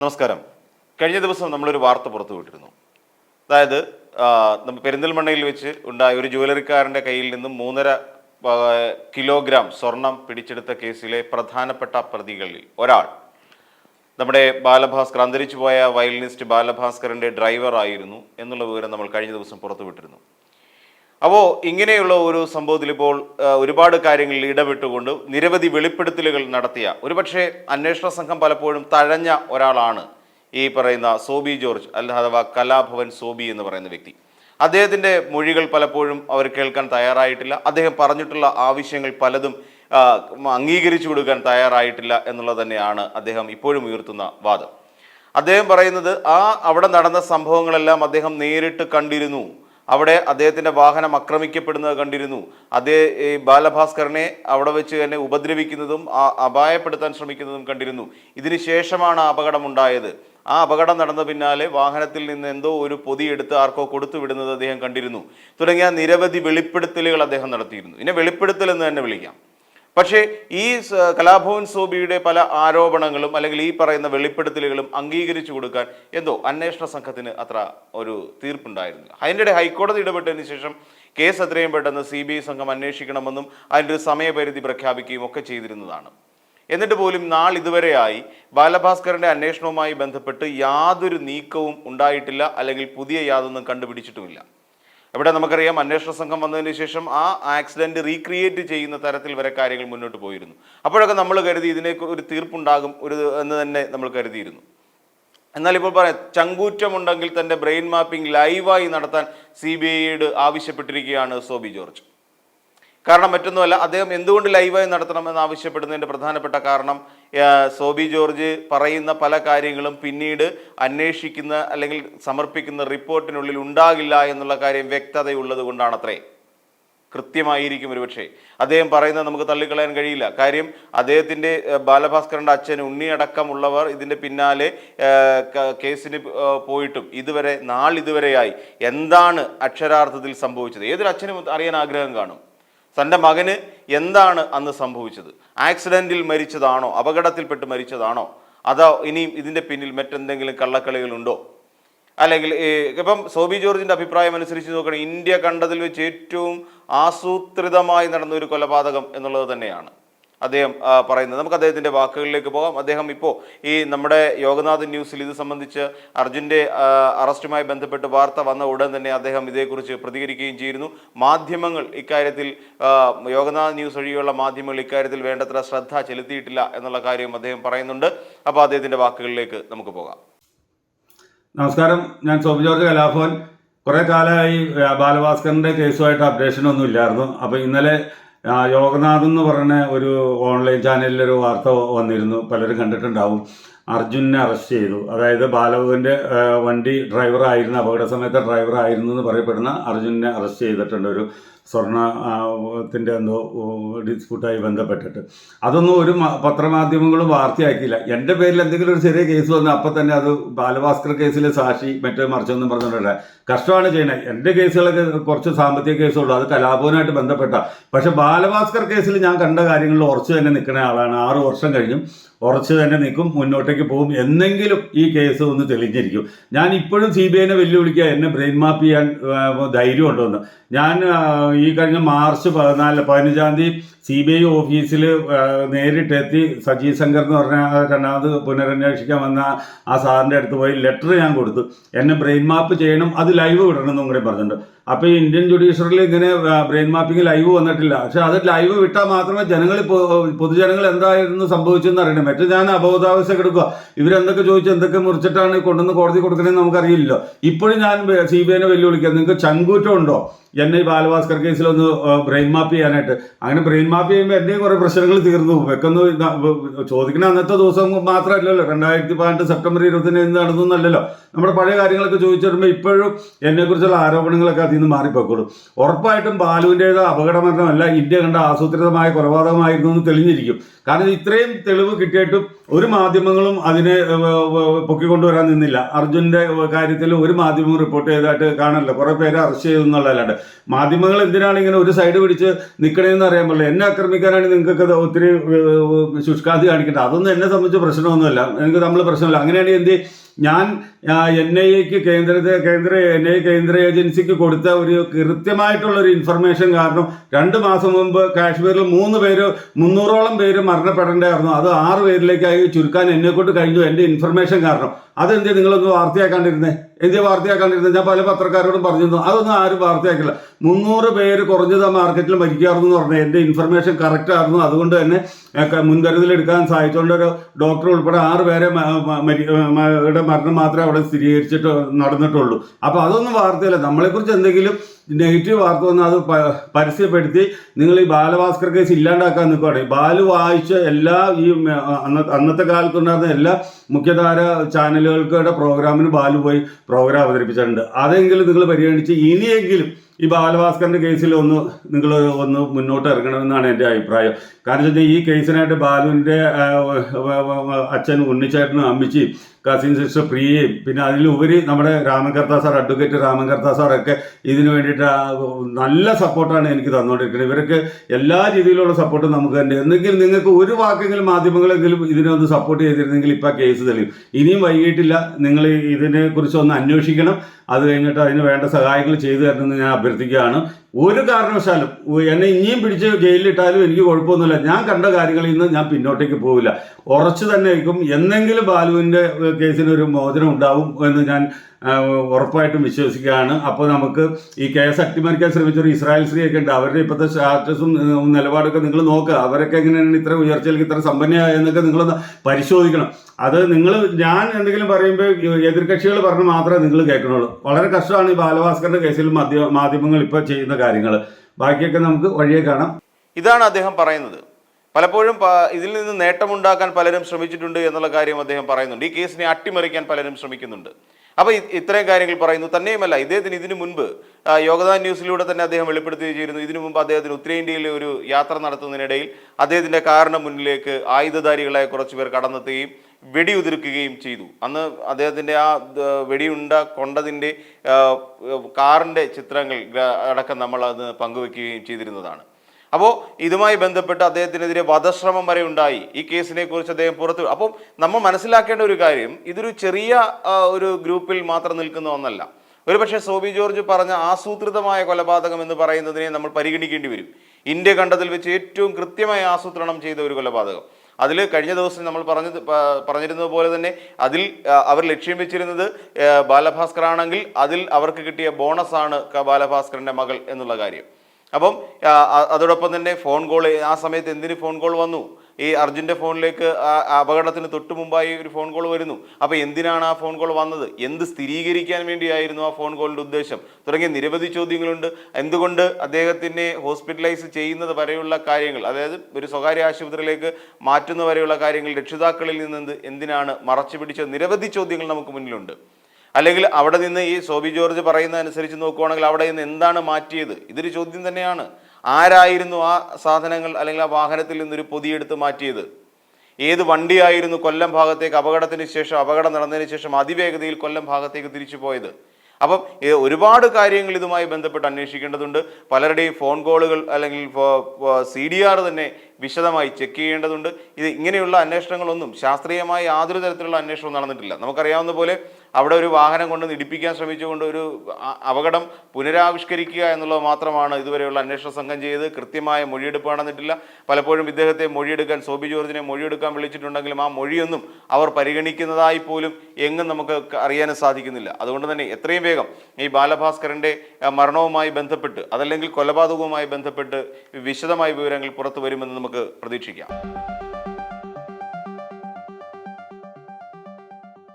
നമസ്കാരം. കഴിഞ്ഞ ദിവസം നമ്മളൊരു വാർത്ത പുറത്തുവിട്ടിരുന്നു അതായത് നമ്മൾ നമ്മ പെരിന്തൽമണ്ണയിൽ വെച്ച് ഉണ്ടായ ഒരു ജുവലറിക്കാരന്റെ കയ്യിൽ നിന്നും മൂന്നര കിലോഗ്രാം സ്വർണം പിടിച്ചെടുത്ത കേസിലെ പ്രധാനപ്പെട്ട പ്രതികളിൽ ഒരാൾ. നമ്മുടെ ബാലഭാസ്കർ അന്തരിച്ചു പോയ വയലിനിസ്റ്റ് ബാലഭാസ്കറിന്റെ ഡ്രൈവർ ആയിരുന്നു എന്നുള്ള വിവരം നമ്മൾ കഴിഞ്ഞ ദിവസം പുറത്തുവിട്ടിരുന്നു അപ്പോൾ ഇങ്ങനെയുള്ള ഒരു സംഭവത്തിൽ ഇപ്പോൾ ഒരുപാട് കാര്യങ്ങളിൽ ഇടപെട്ടുകൊണ്ട് നിരവധി വെളിപ്പെടുത്തലുകൾ നടത്തിയ ഒരുപക്ഷെ അന്വേഷണ സംഘം പലപ്പോഴും തഴഞ്ഞ ഒരാളാണ് ഈ പറയുന്ന സോബി ജോർജ് അല്ല അഥവാ കലാഭവൻ സോബി എന്ന് പറയുന്ന വ്യക്തി. അദ്ദേഹത്തിന്റെ മൊഴികൾ പലപ്പോഴും അവർ കേൾക്കാൻ തയ്യാറായിട്ടില്ല. അദ്ദേഹം പറഞ്ഞിട്ടുള്ള ആവശ്യങ്ങൾ പലതും അംഗീകരിച്ചു കൊടുക്കാൻ തയ്യാറായിട്ടില്ല എന്നുള്ളത് തന്നെയാണ് അദ്ദേഹം ഇപ്പോഴും ഉയർത്തുന്ന വാദം. അദ്ദേഹം പറയുന്നത് ആ അവിടെ നടന്ന സംഭവങ്ങളെല്ലാം അദ്ദേഹം നേരിട്ട് കണ്ടിരുന്നു. അവിടെ അദ്ദേഹത്തിന്റെ വാഹനം ആക്രമിക്കപ്പെടുന്നത് കണ്ടിരുന്നു. അതേ ബാലഭാസ്കറിനെ അവിടെ വെച്ച് തന്നെ ഉപദ്രവിക്കുന്നതും ആ- അപായപ്പെടുത്താൻ ശ്രമിക്കുന്നതും കണ്ടിരുന്നു. ഇതിന് ശേഷമാണ് ആ അപകടം ഉണ്ടായത്. ആ അപകടം നടന്ന പിന്നാലെ വാഹനത്തിൽ നിന്ന് എന്തോ ഒരു പൊതി എടുത്ത് ആർക്കോ കൊടുത്തു വിടുന്നത് അദ്ദേഹം കണ്ടിരുന്നു. തുടങ്ങിയ നിരവധി വെളിപ്പെടുത്തലുകൾ അദ്ദേഹം നടത്തിയിരുന്നു. ഇതിനെ വെളിപ്പെടുത്തൽ എന്ന് തന്നെ വിളിക്കാം. പക്ഷേ ഈ കലാഭവൻ സോബിയുടെ പല ആരോപണങ്ങളും അല്ലെങ്കിൽ ഈ പറയുന്ന വെളിപ്പെടുത്തലുകളും അംഗീകരിച്ചു കൊടുക്കാൻ എന്തോ അന്വേഷണ സംഘത്തിന് അത്ര ഒരു തീർപ്പുണ്ടായിരുന്നില്ല. അതിന്റെ ഹൈക്കോടതി ഇടപെട്ടതിന് ശേഷം കേസ് എത്രയും പെട്ടെന്ന് സി ബി ഐ സംഘം അന്വേഷിക്കണമെന്നും അതിന്റെ ഒരു സമയപരിധി പ്രഖ്യാപിക്കുകയും ഒക്കെ ചെയ്തിരുന്നതാണ്. എന്നിട്ട് പോലും നാളിതുവരെയായി ബാലഭാസ്കറിന്റെ അന്വേഷണവുമായി ബന്ധപ്പെട്ട് യാതൊരു നീക്കവും ഉണ്ടായിട്ടില്ല അല്ലെങ്കിൽ പുതിയ യാതൊന്നും കണ്ടുപിടിച്ചിട്ടുമില്ല. ഇവിടെ നമുക്കറിയാം അന്വേഷണ സംഘം വന്നതിന് ശേഷം ആ ആക്സിഡന്റ് റീക്രിയേറ്റ് ചെയ്യുന്ന തരത്തിൽ വരെ കാര്യങ്ങൾ മുന്നോട്ട് പോയിരുന്നു. അപ്പോഴൊക്കെ നമ്മൾ കരുതി ഇതിനെ ഒരു തീർപ്പുണ്ടാകും ഒരു എന്ന് തന്നെ നമ്മൾ കരുതിയിരുന്നു. എന്നാൽ ഇപ്പോൾ പറയാം ചങ്കൂറ്റമുണ്ടെങ്കിൽ തന്റെ ബ്രെയിൻ മാപ്പിംഗ് ലൈവായി നടത്താൻ സി ബി ഐയോട് ആവശ്യപ്പെട്ടിരിക്കുകയാണ് സോബി ജോർജ്. കാരണം മറ്റൊന്നുമല്ല അദ്ദേഹം എന്തുകൊണ്ട് ലൈവായി നടത്തണമെന്ന് ആവശ്യപ്പെടുന്നതിന്റെ പ്രധാനപ്പെട്ട കാരണം സോബി ജോർജ് പറയുന്ന പല കാര്യങ്ങളും പിന്നീട് അന്വേഷിക്കുന്ന അല്ലെങ്കിൽ സമർപ്പിക്കുന്ന റിപ്പോർട്ടിനുള്ളിൽ ഉണ്ടാകില്ല എന്നുള്ള കാര്യം വ്യക്തതയുള്ളത് കൊണ്ടാണത്രേ കൃത്യമായിരിക്കും ഒരുപക്ഷെ. അദ്ദേഹം പറയുന്നത് നമുക്ക് തള്ളിക്കളയാൻ കഴിയില്ല. കാര്യം അദ്ദേഹത്തിന്റെ ബാലഭാസ്കറിന്റെ അച്ഛൻ ഉണ്ണി അടക്കമുള്ളവർ ഇതിന്റെ പിന്നാലെ കേസിന് പോയിട്ടും ഇതുവരെ നാളിതുവരെയായി എന്താണ് അക്ഷരാർത്ഥത്തിൽ സംഭവിച്ചത്? ഏതൊരു അച്ഛനും അറിയാൻ ആഗ്രഹം കാണും. തന്റെ മകന് എന്താണ് അന്ന് സംഭവിച്ചത്? ആക്സിഡന്റിൽ മരിച്ചതാണോ? അപകടത്തിൽപ്പെട്ട് മരിച്ചതാണോ? അതോ ഇനിയും ഇതിന്റെ പിന്നിൽ മറ്റെന്തെങ്കിലും കള്ളക്കളികളുണ്ടോ? അല്ലെങ്കിൽ ഇപ്പം സോബി ജോർജിന്റെ അഭിപ്രായം അനുസരിച്ച് നോക്കുകയാണെങ്കിൽ ഇന്ത്യ കണ്ടതിൽ വെച്ച് ഏറ്റവും ആസൂത്രിതമായി നടന്ന ഒരു കൊലപാതകം എന്നുള്ളത് തന്നെയാണ്. അദ്ദേഹം പറയുന്നത്. നമുക്ക് അദ്ദേഹത്തിന്റെ വാക്കുകളിലേക്ക് പോകാം. അദ്ദേഹം ഇപ്പോൾ ഈ നമ്മുടെ യോഗനാഥ് ന്യൂസിൽ ഇത് സംബന്ധിച്ച് അർജുന്റെ അറസ്റ്റുമായി ബന്ധപ്പെട്ട് വാർത്ത വന്ന ഉടൻ തന്നെ അദ്ദേഹം ഇതേക്കുറിച്ച് പ്രതികരിക്കുകയും ചെയ്യുന്നു മാധ്യമങ്ങൾ ഇക്കാര്യത്തിൽ യോഗനാഥ് ന്യൂസ് വഴിയുള്ള മാധ്യമങ്ങൾ ഇക്കാര്യത്തിൽ വേണ്ടത്ര ശ്രദ്ധ ചെലുത്തിയിട്ടില്ല എന്നുള്ള കാര്യം അദ്ദേഹം പറയുന്നുണ്ട്. അപ്പോൾ അദ്ദേഹത്തിന്റെ വാക്കുകളിലേക്ക് നമുക്ക് പോകാം. നമസ്കാരം. ഞാൻ സോബി ജോർജ് കലാഭവൻ. കുറേ കാലമായി ബാലഭാസ്കറിന്റെ കേസുമായിട്ട് അപ്ഡേഷൻ ഒന്നും ഇല്ലായിരുന്നു. അപ്പോൾ ഇന്നലെ യോഗനാഥ് എന്ന് പറയുന്ന ഒരു ഓൺലൈൻ ചാനലിൽ ഒരു വാർത്ത വന്നിരുന്നു. പലരും കണ്ടിട്ടുണ്ടാവും. അർജുനെ അറസ്റ്റ് ചെയ്തു. അതായത് ബാലവുവിന്റെ വണ്ടി ഡ്രൈവറായിരുന്നു അപകട സമയത്തെ ഡ്രൈവറായിരുന്നു എന്ന് പറയപ്പെടുന്ന അർജുനെ അറസ്റ്റ് ചെയ്തിട്ടുണ്ട് ഒരു സ്വർണത്തിന്റെ എന്തോ ഡിസ്പ്യൂട്ടായി ബന്ധപ്പെട്ടിട്ട്. അതൊന്നും ഒരു പത്രമാധ്യമങ്ങളും വാർത്തയാക്കിയില്ല. എന്റെ പേരിൽ എന്തെങ്കിലും ഒരു ചെറിയ കേസ് വന്നാൽ അപ്പം തന്നെ അത് ബാലഭാസ്കർ കേസിലെ സാക്ഷി മറ്റേ മറിച്ചൊന്നും പറഞ്ഞിട്ടില്ല കഷ്ടമാണ് ചെയ്യണത് എന്റെ കേസുകളൊക്കെ കുറച്ച് സാമ്പത്തിക കേസുള്ളൂ അത് കലാപവനായിട്ട് ബന്ധപ്പെട്ട. പക്ഷേ ബാലഭാസ്കർ കേസിൽ ഞാൻ കണ്ട കാര്യങ്ങളിൽ ഉറച്ചു തന്നെ നിൽക്കുന്ന ആളാണ്. ആറ് വർഷം കഴിഞ്ഞും ഉറച്ചു തന്നെ നിൽക്കും മുന്നോട്ടേക്ക് പോകും എന്നെങ്കിലും ഈ കേസ് ഒന്ന് തെളിഞ്ഞിരിക്കും. ഞാൻ ഇപ്പോഴും സി ബി ഐനെ വെല്ലുവിളിക്കുക എന്നെ ബ്രെയിൻ മാപ്പ് ചെയ്യാൻ ധൈര്യം ഉണ്ടോന്ന് ഞാൻ ഈ കഴിഞ്ഞ മാർച്ച് പതിനാല് പതിനഞ്ചാം തീയതി സി ബി ഐ ഓഫീസിൽ നേരിട്ടെത്തി സജീവ് ശങ്കർ എന്ന് പറഞ്ഞ ആ രണ്ടാമത് പുനരന്വേഷിക്കാൻ വന്ന ആ സാറിന്റെ അടുത്ത് പോയി ലെറ്റർ ഞാൻ കൊടുത്തു. എന്നെ ബ്രെയിൻ മാപ്പ് ചെയ്യണം അത് ലൈവ് വിടണം എന്നും കൂടി പറഞ്ഞിട്ടുണ്ട് അപ്പോൾ ഇന്ത്യൻ ജുഡീഷ്യറിൽ ഇങ്ങനെ ബ്രെയിൻ മാപ്പിംഗ് ലൈവ് വന്നിട്ടില്ല. പക്ഷേ അത് ലൈവ് വിട്ടാൽ മാത്രമേ ജനങ്ങൾ പൊതുജനങ്ങൾ എന്തായിരുന്നു സംഭവിച്ചെന്ന് അറിയണം. മറ്റേ ഞാൻ അബോധാവസ്ഥ കിടക്കുക ഇവരെന്തൊക്കെ ചോദിച്ച് എന്തൊക്കെ മുറിച്ചിട്ടാണ് കൊണ്ടുവന്ന് കോടതി കൊടുക്കണമെന്ന് നമുക്കറിയില്ലല്ലോ. ഇപ്പോഴും ഞാൻ സി ബി ഐനെ വെല്ലുവിളിക്കാം. നിങ്ങൾക്ക് ചങ്കൂറ്റം ഉണ്ടോ? എന്നെ ഈ ബാലഭാസ്കർ കേസിലൊന്ന് ബ്രെയിൻ മാപ്പ് ചെയ്യാനായിട്ട്. അങ്ങനെ ബ്രെയിൻ മാപ്പ് ചെയ്യുമ്പോൾ എന്റെയും കുറേ പ്രശ്നങ്ങൾ തീർന്നു. വെക്കുന്ന ചോദിക്കുന്ന അന്നത്തെ ദിവസം മാത്രമല്ലല്ലോ. രണ്ടായിരത്തി പതിനെട്ട് സെപ്റ്റംബർ ഇരുപത്തിന് എന്ത് നടന്നു എന്നല്ലല്ലോ നമ്മുടെ പഴയ കാര്യങ്ങളൊക്കെ ചോദിച്ചു വരുമ്പോൾ ഇപ്പോഴും എന്നെക്കുറിച്ചുള്ള ആരോപണങ്ങളൊക്കെ അതിൽ നിന്ന് മാറിപ്പോയിക്കോളും ഉറപ്പായിട്ടും ബാലുവിന്റേത് അപകടമരണമല്ല ഇന്ത്യ കണ്ട ആസൂത്രിതമായ കൊലപാതകമായിരുന്നു എന്ന് തെളിഞ്ഞിരിക്കും. കാരണം ഇത്രയും തെളിവ് കിട്ടിയിട്ടും ഒരു മാധ്യമങ്ങളും അതിനെ പൊക്കിക്കൊണ്ടുവരാൻ നിന്നില്ല. അർജുന്റെ കാര്യത്തിൽ ഒരു മാധ്യമവും റിപ്പോർട്ട് ചെയ്തതായിട്ട് കാണാനില്ല. കുറേ പേര് അറസ്റ്റ് ചെയ്തു എന്നുള്ളതല്ലാണ്ട്. മാധ്യമങ്ങൾ എന്തിനാണ് ഇങ്ങനെ ഒരു സൈഡ് പിടിച്ച് നിൽക്കണേന്ന് അറിയാൻ പാടില്ല. എന്നെ ആക്രമിക്കാനാണ് നിങ്ങൾക്കൊക്കെ ഒത്തിരി ശുഷ്കാന്തി കാണിക്കേണ്ടത്. അതൊന്നും എന്നെ സംബന്ധിച്ച് പ്രശ്നമൊന്നുമില്ല. എനിക്ക് നമ്മൾ പ്രശ്നമില്ല. അങ്ങനെയാണെങ്കിൽ എന്ത് ഞാൻ എൻ ഐ എക്ക് കേന്ദ്ര കേന്ദ്ര എൻ ഐ കേന്ദ്ര ഏജൻസിക്ക് കൊടുത്ത ഒരു കൃത്യമായിട്ടുള്ള ഒരു ഇൻഫർമേഷൻ കാരണം രണ്ട് മാസം മുമ്പ് കാശ്മീരിൽ മൂന്ന് പേര് മുന്നൂറോളം പേര് മരണപ്പെടേണ്ടായിരുന്നു. അത് ആറ് പേരിലേക്കായി ചുരുക്കാൻ എന്നെ കൊണ്ട് കഴിഞ്ഞു. എന്റെ ഇൻഫർമേഷൻ കാരണം. അതെന്ത്? നിങ്ങളൊന്ന് വാർത്തയാക്കാണ്ടിരുന്നേ. എന്തിയാ വാർത്തയാക്കാണ്ടിരുന്നത് ഞാൻ പല പത്രക്കാരോടും പറഞ്ഞിരുന്നു. അതൊന്നും ആരും വാർത്തയാക്കില്ല. മുന്നൂറ് പേര് കുറഞ്ഞത് ആ മാർക്കറ്റിൽ മരിക്കാറുന്നു എന്ന് പറഞ്ഞാൽ എന്റെ ഇൻഫർമേഷൻ കറക്റ്റ് ആയിരുന്നു. അതുകൊണ്ട് തന്നെ മുൻകരുതൽ മുൻകരുതലെടുക്കാൻ സഹായിച്ചുകൊണ്ട് ഒരു ഡോക്ടർ ഉൾപ്പെടെ ആറ് പേരെ മരണം മാത്രമേ അവിടെ സ്ഥിരീകരിച്ചിട്ട് നടന്നിട്ടുള്ളൂ. അപ്പോൾ അതൊന്നും വാർത്തയല്ല. നമ്മളെക്കുറിച്ച് എന്തെങ്കിലും നെഗറ്റീവ് വാർത്ത വന്നാൽ അത് പരസ്യപ്പെടുത്തി നിങ്ങൾ ഈ ബാലഭാസ്കർ കേസ് ഇല്ലാണ്ടാക്കാൻ നിൽക്കുകയാണ് ബാലു വായിച്ച എല്ലാ ഈ അന്നത്തെ കാലത്തുണ്ടായിരുന്ന എല്ലാ മുഖ്യധാര ചാനലുകൾക്കുടെ പ്രോഗ്രാമിന് ബാലു പോയി പ്രോഗ്രാം അവതരിപ്പിച്ചിട്ടുണ്ട്. അതെങ്കിലും നിങ്ങൾ പരിഗണിച്ച് ഇനിയെങ്കിലും ഈ ബാലഭാസ്കറിന്റെ കേസിൽ ഒന്ന് നിങ്ങൾ ഒന്ന് മുന്നോട്ട് ഇറങ്ങണമെന്നാണ് എന്റെ അഭിപ്രായം. കാരണം വെച്ചാൽ ഈ കേസിനായിട്ട് ബാലുവിന്റെ അച്ഛൻ ഉണ്ണിച്ചേട്ടനും അമ്മിച്ചി കസിൻ സിസ്റ്റർ പ്രിയയും പിന്നെ അതിലുപരി നമ്മുടെ രാമകർത്ത സാർ അഡ്വക്കേറ്റ് രാമകർത്ത സാറൊക്കെ ഇതിന് വേണ്ടിയിട്ട് നല്ല സപ്പോർട്ടാണ് എനിക്ക് തന്നുകൊണ്ടിരിക്കുന്നത് ഇവർക്ക് എല്ലാ രീതിയിലുള്ള സപ്പോർട്ടും നമുക്ക് തന്നെ. എന്തെങ്കിലും നിങ്ങൾക്ക് ഒരു വാക്കെങ്കിലും മാധ്യമങ്ങളെങ്കിലും ഇതിനൊന്ന് സപ്പോർട്ട് ചെയ്തിരുന്നെങ്കിൽ ഇപ്പം കേസ് തെളിയും. ഇനിയും വൈകിട്ടില്ല. നിങ്ങൾ ഇതിനെക്കുറിച്ച് ഒന്ന് അന്വേഷിക്കണം. അത് കഴിഞ്ഞിട്ട് അതിന് വേണ്ട സഹായങ്ങൾ ചെയ്തു തരണമെന്ന് ഞാൻ അഭ്യർത്ഥിക്കുകയാണ്. ഒരു കാരണവശാലും എന്നെ ഇനിയും പിടിച്ച് ജയിലിലിട്ടാലും എനിക്ക് കുഴപ്പമൊന്നുമില്ല. ഞാൻ കണ്ട കാര്യങ്ങളിൽ നിന്ന് ഞാൻ പിന്നോട്ടേക്ക് പോവില്ല. ഉറച്ചു തന്നെ ആയിരിക്കും എന്നെങ്കിലും ബാലുവിന്റെ കേസിനൊരു മോചനം ഉണ്ടാവും എന്ന് ഞാൻ ഉറപ്പായിട്ടും വിശ്വസിക്കുകയാണ്. അപ്പോൾ നമുക്ക് ഈ കേസ് അട്ടിമറിക്കാൻ ശ്രമിച്ച ഒരു ഇസ്രായേൽ സ്ത്രീയൊക്കെ ഉണ്ട്. അവരുടെ ഇപ്പോഴത്തെ സ്റ്റാറ്റസും നിലപാടൊക്കെ നിങ്ങൾ നോക്കുക. അവരൊക്കെ എങ്ങനെയാണ് ഇത്ര ഉയർച്ചയിലേക്ക് ഇത്ര സമ്പന്നയായ എന്നൊക്കെ നിങ്ങളൊന്ന് പരിശോധിക്കണം. അത് നിങ്ങൾ ഞാൻ എന്തെങ്കിലും പറയുമ്പോൾ എതിർകക്ഷികൾ പറഞ്ഞ് മാത്രമേ നിങ്ങൾ കേൾക്കണുള്ളൂ. വളരെ കഷ്ടമാണ് ഈ ബാലഭാസ്കറിന്റെ കേസിൽ മാധ്യമ മാധ്യമങ്ങൾ ഇപ്പോൾ ചെയ്യുന്ന കാര്യങ്ങൾ. ബാക്കിയൊക്കെ നമുക്ക് വഴിയെ കാണാം. ഇതാണ് അദ്ദേഹം പറയുന്നത്. പലപ്പോഴും ഇതിൽ നിന്ന് നേട്ടമുണ്ടാക്കാൻ പലരും ശ്രമിച്ചിട്ടുണ്ട് എന്നുള്ള കാര്യം അദ്ദേഹം പറയുന്നുണ്ട്. ഈ കേസിനെ അട്ടിമറിക്കാൻ പലരും ശ്രമിക്കുന്നുണ്ട്. അപ്പോൾ ഇത്രയും കാര്യങ്ങൾ പറയുന്നു. തന്നെയുമല്ല ഇദ്ദേഹത്തിന് ഇതിനു മുൻപ് യോഗദാൻ ന്യൂസിലൂടെ തന്നെ അദ്ദേഹം വെളിപ്പെടുത്തുകയും ചെയ്തിരുന്നു. ഇതിനു മുമ്പ് അദ്ദേഹത്തിന് ഉത്തരേന്ത്യയിലെ ഒരു യാത്ര നടത്തുന്നതിനിടയിൽ അദ്ദേഹത്തിന്റെ കാറിന് മുന്നിലേക്ക് ആയുധധാരികളായ കുറച്ച് പേർ കടന്നെത്തുകയും വെടിയുതിർക്കുകയും ചെയ്തു. അന്ന് അദ്ദേഹത്തിന്റെ ആ വെടിയുണ്ട കൊണ്ടതിന്റെ കാറിന്റെ ചിത്രങ്ങൾ അടക്കം നമ്മൾ അത് പങ്കുവെക്കുകയും ചെയ്തിരുന്നതാണ്. അപ്പോൾ ഇതുമായി ബന്ധപ്പെട്ട് അദ്ദേഹത്തിനെതിരെ വധശ്രമം വരെ ഉണ്ടായി. ഈ കേസിനെ കുറിച്ച് അദ്ദേഹം പുറത്തു അപ്പം നമ്മൾ മനസ്സിലാക്കേണ്ട ഒരു കാര്യം ഇതൊരു ചെറിയ ഒരു ഗ്രൂപ്പിൽ മാത്രം നിൽക്കുന്ന ഒന്നല്ല. ഒരുപക്ഷെ സോബി ജോർജ് പറഞ്ഞ ആസൂത്രിതമായ കൊലപാതകം എന്ന് പറയുന്നതിനെ നമ്മൾ പരിഗണിക്കേണ്ടി വരും. ഇന്ത്യ കണ്ടതിൽ വെച്ച് ഏറ്റവും കൃത്യമായി ആസൂത്രണം ചെയ്ത ഒരു കൊലപാതകം. അതിൽ കഴിഞ്ഞ ദിവസം നമ്മൾ പറഞ്ഞത് പറഞ്ഞിരുന്നത് പോലെ തന്നെ അതിൽ അവർ ലക്ഷ്യം വെച്ചിരുന്നത് ബാലഭാസ്കർ ആണെങ്കിൽ അതിൽ അവർക്ക് കിട്ടിയ ബോണസാണ് ബാലഭാസ്കറിന്റെ മകൾ എന്നുള്ള കാര്യം. അപ്പം അതോടൊപ്പം തന്നെ ഫോൺ കോൾ ആ സമയത്ത് എന്തിന് ഫോൺ കോൾ വന്നു? ഈ അർജുന്റെ ഫോണിലേക്ക് അപകടത്തിന് തൊട്ട് മുമ്പായി ഒരു ഫോൺ കോൾ വരുന്നു. അപ്പോൾ എന്തിനാണ് ആ ഫോൺ കോൾ വന്നത്? എന്ത് സ്ഥിരീകരിക്കാൻ വേണ്ടിയായിരുന്നു ആ ഫോൺ കോളിന്റെ ഉദ്ദേശം? തുടങ്ങിയ നിരവധി ചോദ്യങ്ങളുണ്ട്. എന്തുകൊണ്ട് അദ്ദേഹത്തിനെ ഹോസ്പിറ്റലൈസ് ചെയ്യുന്നത് വരെയുള്ള കാര്യങ്ങൾ അതായത് ഒരു സ്വകാര്യ ആശുപത്രിയിലേക്ക് മാറ്റുന്ന വരെയുള്ള കാര്യങ്ങൾ രക്ഷിതാക്കളിൽ നിന്ന് എന്തിനാണ് മറച്ചു പിടിച്ച നിരവധി ചോദ്യങ്ങൾ നമുക്ക് മുന്നിലുണ്ട്. അല്ലെങ്കിൽ അവിടെ നിന്ന് ഈ സോബി ജോർജ് പറയുന്ന അനുസരിച്ച് നോക്കുവാണെങ്കിൽ അവിടെ നിന്ന് എന്താണ് മാറ്റിയത്? ഇതൊരു ചോദ്യം തന്നെയാണ്. ആരായിരുന്നു ആ സാധനങ്ങൾ അല്ലെങ്കിൽ ആ വാഹനത്തിൽ നിന്നൊരു പൊതിയെടുത്ത് മാറ്റിയത്? ഏത് വണ്ടിയായിരുന്നു കൊല്ലം ഭാഗത്തേക്ക് അപകടത്തിന് ശേഷം അപകടം നടന്നതിന് ശേഷം അതിവേഗതയിൽ കൊല്ലം ഭാഗത്തേക്ക് തിരിച്ചു പോയത്? അപ്പം ഒരുപാട് കാര്യങ്ങൾ ഇതുമായി ബന്ധപ്പെട്ട് അന്വേഷിക്കേണ്ടതുണ്ട്. പലരുടെയും ഫോൺ കോളുകൾ അല്ലെങ്കിൽ സി ഡി ആർ തന്നെ വിശദമായി ചെക്ക് ചെയ്യേണ്ടതുണ്ട്. ഇത് ഇങ്ങനെയുള്ള അന്വേഷണങ്ങളൊന്നും ശാസ്ത്രീയമായി യാതൊരു തരത്തിലുള്ള അന്വേഷണവും നടന്നിട്ടില്ല. നമുക്കറിയാവുന്ന പോലെ അവിടെ ഒരു വാഹനം കൊണ്ട് നിടിപ്പിക്കാൻ ശ്രമിച്ചുകൊണ്ട് ഒരു അപകടം പുനരാവിഷ്കരിക്കുക എന്നുള്ളത് മാത്രമാണ് ഇതുവരെയുള്ള അന്വേഷണ സംഘം ചെയ്ത് കൃത്യമായ മൊഴിയെടുപ്പ് നടന്നിട്ടില്ല. പലപ്പോഴും ഇദ്ദേഹത്തെ മൊഴിയെടുക്കാൻ സോബി ജോർജിനെ മൊഴിയെടുക്കാൻ വിളിച്ചിട്ടുണ്ടെങ്കിലും ആ മൊഴിയൊന്നും അവർ പരിഗണിക്കുന്നതായി പോലും എങ്ങും നമുക്ക് അറിയാനും സാധിക്കുന്നില്ല. അതുകൊണ്ട് തന്നെ എത്രയും വേഗം ഈ ബാലഭാസ്കറിന്റെ മരണവുമായി ബന്ധപ്പെട്ട് അതല്ലെങ്കിൽ കൊലപാതകവുമായി ബന്ധപ്പെട്ട് വിശദമായ വിവരങ്ങൾ പുറത്തു വരുമെന്ന് നമുക്ക് പ്രതീക്ഷിക്കാം.